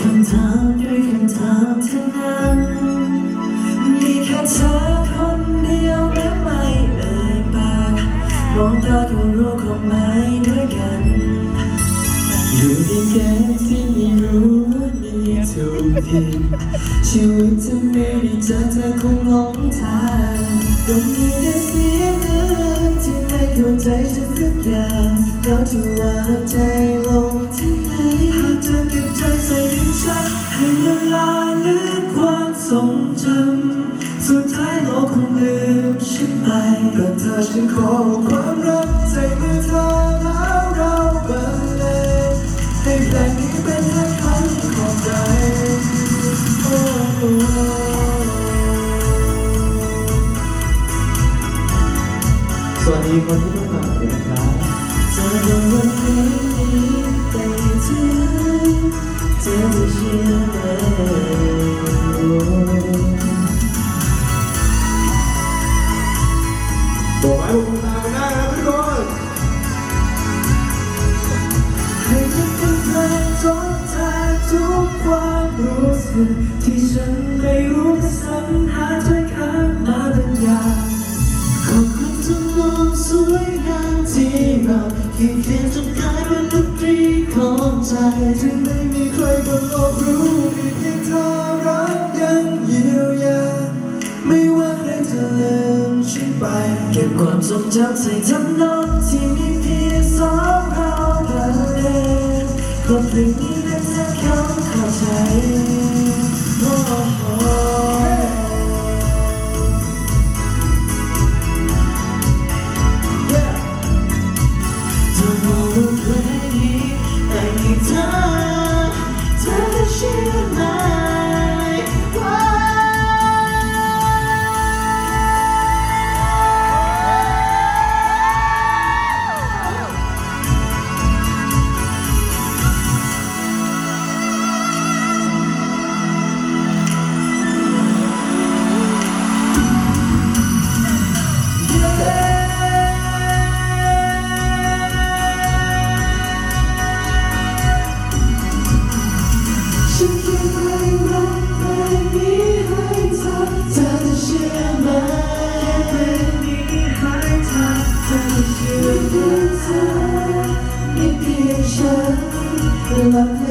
คำถามด้วยคำถามทั้งนั้น มีแค่เธอคนเดียวและไม่เอ่ยปากมองตาก็รู้ความหมายด้ ผิดชีวิตจะไม่ได้เจอเธอคงหลงทางต้องมีแต่เสียเดินที่ไม่เข้าใจฉันสักอย่างแล้วจะวางใจลงที่ไหนหากเธอเก็บใจใส่ดินชักให้เวลาลืมความทรงจำสุดท้ายโลกคงลืมฉันไปแต่เธอฉันขอความรักใจ วัสดีคนที่เพิ่งมาด้วยนะครับเธอโดนวันนี้ไปถึงเธอเชื่อไหมบอกไม้บอกตามกันได้นะทุกคนให้ฉันเป็นเพลงทดแทนทุกความรู้สึกที่ฉันไม่รู้จะสรรห เราเขียนเขียนจนกายเป็นดนตรีของใจถึงไม่มีใครบนโลกรู้มีเพียงเธอรักยังเยียวยาไม่ว่าใครจะลืมฉันไป เก็บความทรงจำใส่ทำนองที่มีเพียงสองเราเท่านั้นก็เพลงนี้เป็นแค่คำเข้าใจ Santa